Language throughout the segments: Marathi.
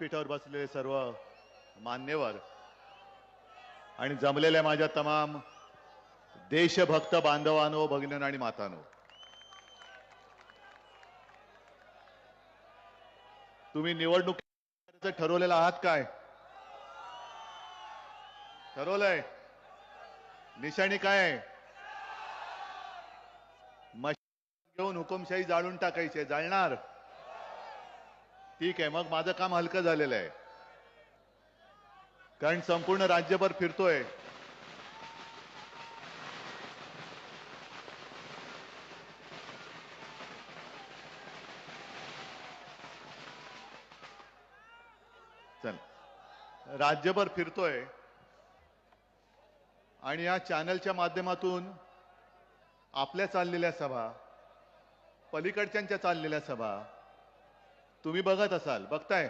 व्यासपीठावर बसलेले सर्व मान्यवर आणि जमलेल्या माझ्या तमाम देशभक्त बांधवानो भगिनी आणि मातानो तुम्ही निवडणूक ठरवलेला आहात काय? ठरवलंय. निशाणी काय आहे? घेऊन हुकुमशाही जाळून टाकायची जाळणार. ठीक आहे मग माझं काम हलकं झालेलं आहे. कारण संपूर्ण राज्यभर फिरतोय. चल. राज्यभर फिरतोय. आणि या चॅनलच्या माध्यमातून आपल्या चाललेल्या सभा पलीकडच्यांच्या चाललेल्या सभा तुम्ही बघत असाल बघताय.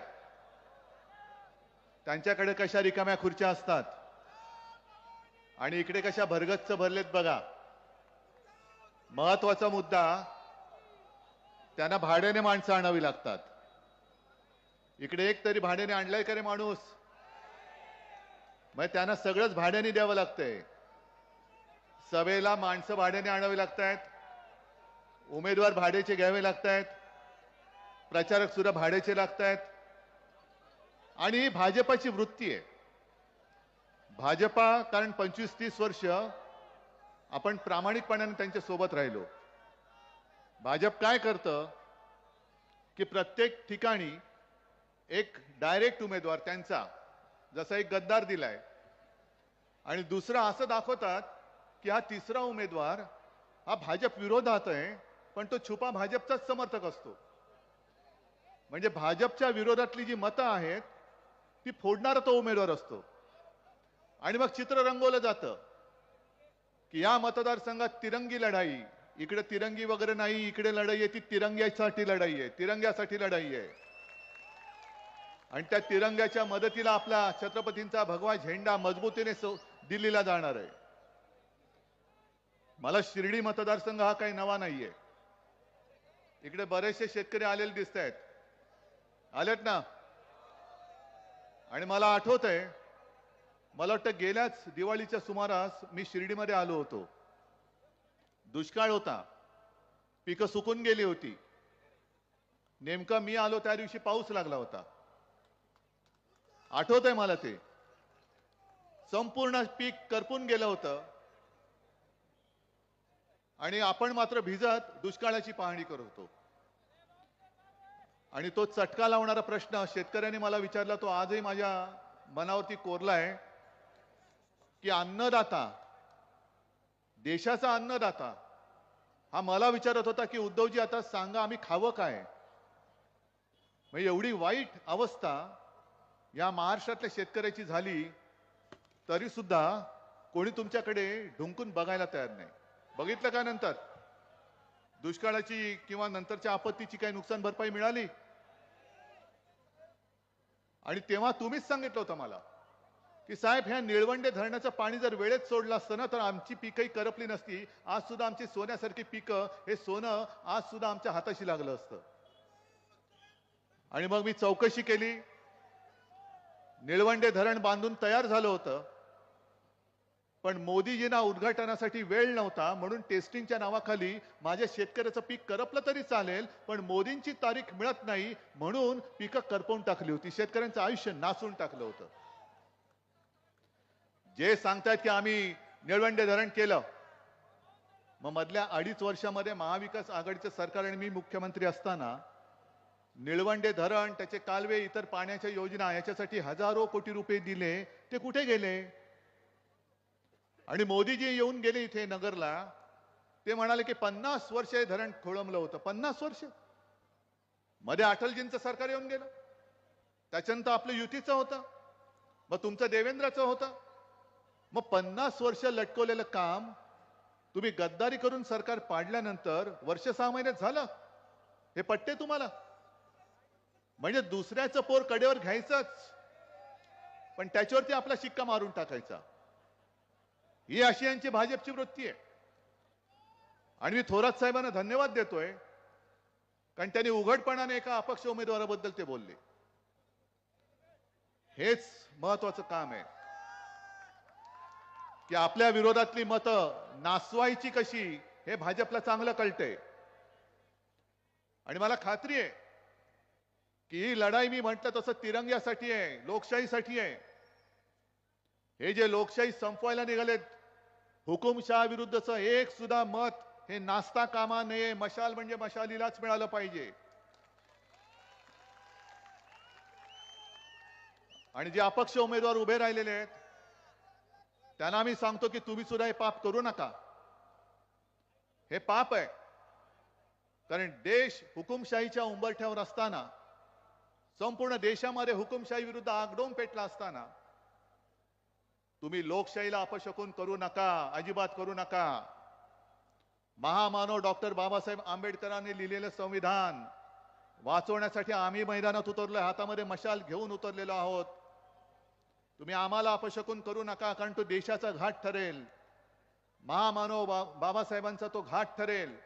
त्यांच्याकडे कशा रिकाम्या खुर्च्या असतात? आणि इकडे कशा भरगच्च भरलेत बघा. महत्त्वाचा मुद्दा त्यांना भाड्याने माणसं आणावी लागतात. इकडे एक तरी भाड्याने आणलाय का रे माणूस? मग त्यांना सगळंच भाड्याने द्यावं लागतंय. सभेला माणसं भाड्याने आणावी लागतायत. उमेदवार भाड्याचे घ्यावे लागतायत. प्रचारक सुद्धा भाड्याचे लागतायत. आणि ही भाजपाची वृत्ती आहे. भाजपा कारण पंचवीस तीस वर्ष आपण प्रामाणिकपणाने त्यांच्यासोबत राहिलो. भाजप काय करतं? की प्रत्येक ठिकाणी एक डायरेक्ट उमेदवार त्यांचा जसा एक गद्दार दिलाय. आणि दुसरा असं दाखवतात की हा तिसरा उमेदवार हा भाजप विरोधात आहे पण तो छुपा भाजपचाच समर्थक असतो. म्हणजे भाजपच्या विरोधातली जी मतं आहेत ती फोडणारा तो उमेदवार असतो. आणि मग चित्र रंगवलं जातं की या मतदारसंघात तिरंगी लढाई इकडे तिरंगी वगैरे नाही इकडे लढाई आहे ती तिरंग्यासाठी लढाई आहे तिरंग्यासाठी लढाई आहे. आणि त्या तिरंग्याच्या मदतीला आपला छत्रपतींचा भगवा झेंडा मजबूतीने दिल्लीला जाणार आहे. मला शिर्डी मतदारसंघ हा काही नवा नाहीये. इकडे बरेचसे शेतकरी आलेले दिसत आहेत आलेत ना? आणि मला आठवत आहे मला वाटतं गेल्याच दिवाळीच्या सुमारास मी शिर्डीमध्ये आलो होतो. दुष्काळ होता. पिकं सुकून गेली होती. नेमका मी आलो त्या दिवशी पाऊस लागला होता. आठवत आहे मला ते. संपूर्ण पीक करपून गेलं होतं. आणि आपण मात्र भिजत दुष्काळाची पाहणी करत होतो. आणि तो चटका लावणारा प्रश्न शेतकऱ्याने मला विचारला तो आजही माझ्या मनावरती कोरलाय की अन्नदाता देशाचा अन्नदाता हा मला विचारत होता की उद्धवजी आता सांगा आम्ही खावं काय? म्हणजे एवढी वाईट अवस्था या महाराष्ट्रातल्या शेतकऱ्याची झाली तरी सुद्धा कोणी तुमच्याकडे ढुंकून बघायला तयार नाही. बघितलं का नंतर? दुष्काळाची किंवा नंतरच्या आपत्तीची काही नुकसान भरपाई मिळाली? आणि तेव्हा तुम्हीच सांगितलं होतं मला की साहेब ह्या निळवंडे धरणाचं पाणी जर वेळेत सोडलं असतं ना तर आमची पिकही करपली नसती. आज सुद्धा आमची सोन्यासारखी पिकं हे सोनं आज सुद्धा आमच्या हाताशी लागलं असतं. आणि मग मी चौकशी केली. निळवंडे धरण बांधून तयार झालं होतं. पण मोदीजींना उद्घाटनासाठी वेळ नव्हता म्हणून टेस्टिंगच्या नावाखाली माझ्या शेतकऱ्याचं पीक करपलं तरी चालेल पण मोदींची तारीख मिळत नाही म्हणून पिकं करपवून टाकली होती. शेतकऱ्यांचं आयुष्य नासून टाकलं होतं. जे सांगतायत की आम्ही निळवंडे धरण केलं मग मधल्या अडीच वर्षामध्ये महाविकास आघाडीचं सरकार आणि मी मुख्यमंत्री असताना निळवंडे धरण त्याचे कालवे इतर पाण्याच्या योजना याच्यासाठी हजारो कोटी रुपये दिले ते कुठे गेले? आणि मोदीजी येऊन गेले इथे नगरला ते म्हणाले की पन्नास वर्ष हे धरण खोळंबलं होतं. पन्नास वर्ष. मध्ये अटलजींचं सरकार येऊन गेलं. त्याच्यानंतर आपलं युतीचं होतं. मग तुमचं देवेंद्राचं होतं. मग पन्नास वर्ष लटकवलेलं काम तुम्ही गद्दारी करून सरकार पाडल्यानंतर वर्ष सहा महिन्यात झालं. हे पटते तुम्हाला? म्हणजे दुसऱ्याचं पोर कडेवर घ्यायचंच. पण त्याच्यावरती आपला शिक्का मारून टाकायचा. ही अशी यांची भाजपची वृत्ती आहे. आणि मी थोरात साहेबांना धन्यवाद देतोय कारण त्यांनी उघडपणाने एका अपक्ष उमेदवाराबद्दल ते बोलले. हेच महत्वाचं काम आहे. की आपल्या विरोधातली मतं नासवायची कशी हे भाजपला चांगलं कळतंय. आणि मला खात्री आहे की ही लढाई मी म्हटलं तसं तिरंग्यासाठी आहे लोकशाहीसाठी आहे. हे जे लोकशाही संपवायला निघालेत हुकुमशहा विरुद्धचं एक सुद्धा मत हे नास्ता कामा नये मशाल म्हणजे मशालीलाच मिळालं पाहिजे. आणि जे अपक्ष उमेदवार उभे राहिलेले आहेत त्यांना मी सांगतो की तुम्ही सुद्धा हे पाप करू नका. हे पाप आहे. कारण देश हुकुमशाहीच्या उंबरठ्यावर असताना संपूर्ण देशामध्ये हुकुमशाही विरुद्ध आगडोम पेटला असताना तुम्ही लोकशाहीला अपशकून करू नका अजिबात करू नका. महामानव डॉक्टर बाबासाहेब आंबेडकरांनी लिहिलेलं संविधान वाचवण्यासाठी आम्ही मैदानात उतरलोय हातामध्ये मशाल घेऊन उतरलेलो आहोत. तुम्ही आम्हाला अपशकून करू नका कारण तो देशाचा घाट ठरेल. महामानव बा बाबासाहेबांचा तो घाट ठरेल.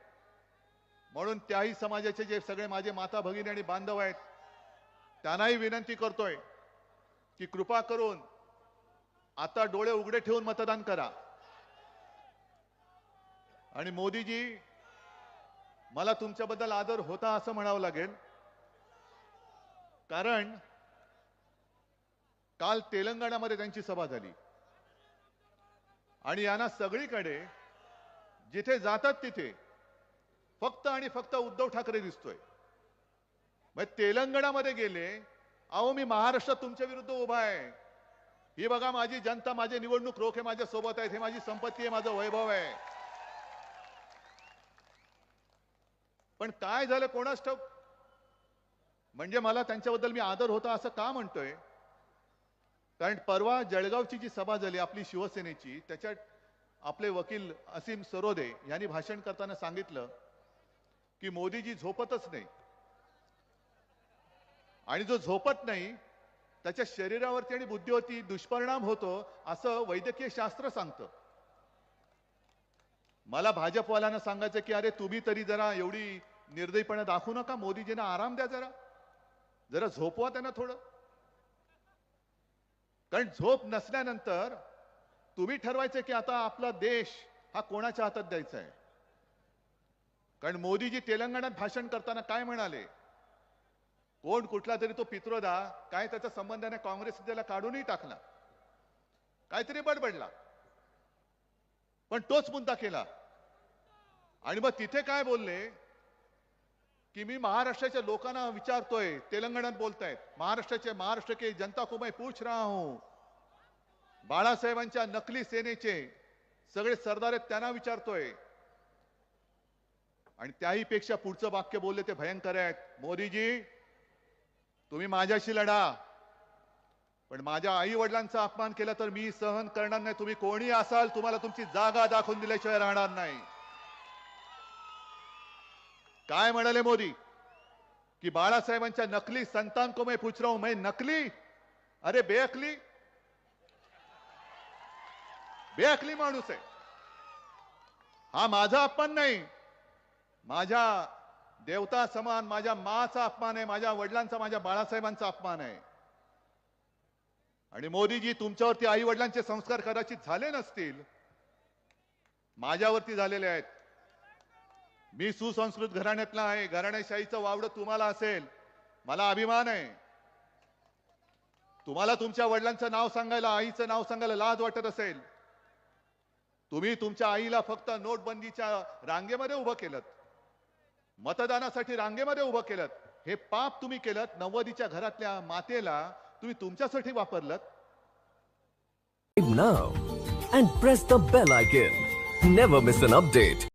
म्हणून त्याही समाजाचे जे सगळे माझे माता भगिनी आणि बांधव आहेत त्यांनाही विनंती करतोय की कृपा करून आता डोळे उघडे ठेवून मतदान करा. आणि मोदीजी मला तुमच्याबद्दल आदर होता असं म्हणावं लागेल. कारण काल तेलंगणामध्ये त्यांची सभा झाली. आणि यांना सगळीकडे जिथे जातात तिथे फक्त आणि फक्त उद्धव ठाकरे दिसतोय. मग तेलंगणामध्ये गेले अहो मी महाराष्ट्रात तुमच्या विरुद्ध उभा आहे. ही बघा माझी जनता माझे निवडणूक रोख हे माझ्या सोबत आहेत हे माझी संपत्ती आहे माझं वैभव आहे. पण काय झालं कोणास ठाऊक? म्हणजे मला त्यांच्याबद्दल मी आदर होता असं का म्हणतोय? कारण परवा जळगावची जी सभा झाली आपली शिवसेनेची त्याच्यात आपले वकील असीम सरोदे यांनी भाषण करताना सांगितलं की मोदीजी झोपतच नाही. आणि जो झोपत नाही त्याच्या शरीरावरती आणि बुद्धीवरती दुष्परिणाम होतो असं वैद्यकीय शास्त्र सांगतं. मला भाजपवाल्यांना सांगायचं की अरे तुम्ही तरी जरा एवढी निर्दयीपणा दाखवू नका मोदीजींना आराम द्या जरा. जरा झोपवा त्यांना थोडं. कारण झोप नसल्यानंतर तुम्ही ठरवायचं की आता आपला देश हा कोणाच्या हातात द्यायचा आहे? कारण मोदीजी तेलंगणात भाषण करताना काय म्हणाले? कोण कुठला तरी तो पित्रोदा काय त्याचा संबंधाने काँग्रेस त्याला काढूनही टाकला. काहीतरी बडबडला. पण तोच मुद्दा केला. आणि मग तिथे काय बोलले? की मी महाराष्ट्राच्या लोकांना विचारतोय तेलंगणात बोलतायत. महाराष्ट्राचे महाराष्ट्र के जनता को मैं पूछ रहा हूं. बाळासाहेबांच्या नकली सेनेचे सगळे सरदार आहेत त्यांना विचारतोय. आणि त्याही पेक्षा पुढचं वाक्य बोलले ते भयंकर आहेत. मोदीजी तुम्ही माझ्याशी लढा. पण माझ्या आई वडिलांचा अपमान केला तर मी सहन करणार नाही. तुम्ही कोणी असाल तुम्हाला तुमची जागा दाखवून दिल्याशिवाय राहणार नाही. काय म्हणाले मोदी? की बाळासाहेबांच्या नकली संतान को मैं पूछ रहा हूं मैं नकली? अरे बेअकली? बेअकली माणूस आहे. हा माझा अपमान नाही. माझ्या देवता समान माझ्या माचा अपमान आहे माझ्या वडिलांचा माझ्या बाळासाहेबांचा अपमान आहे. आणि मोदीजी तुमच्यावरती आई वडिलांचे संस्कार कदाचित झाले नसतील माझ्यावरती झालेले आहेत. मी सुसंस्कृत घराण्यातला आहे घराण्याशाहीचं वावड तुम्हाला असेल मला अभिमान आहे. तुम्हाला तुमच्या वडिलांचं नाव सांगायला आईचं नाव सांगायला लाज वाटत असेल. तुम्ही तुमच्या आईला फक्त नोटबंदीच्या रांगेमध्ये उभं केलं मतदानासाठी रांगेमध्ये उभं केलं हे पाप तुम्ही केलं नव्वदीच्या घरातल्या मातेला तुम्ही तुमच्यासाठी वापरलं now and press the bell icon. Never miss an update.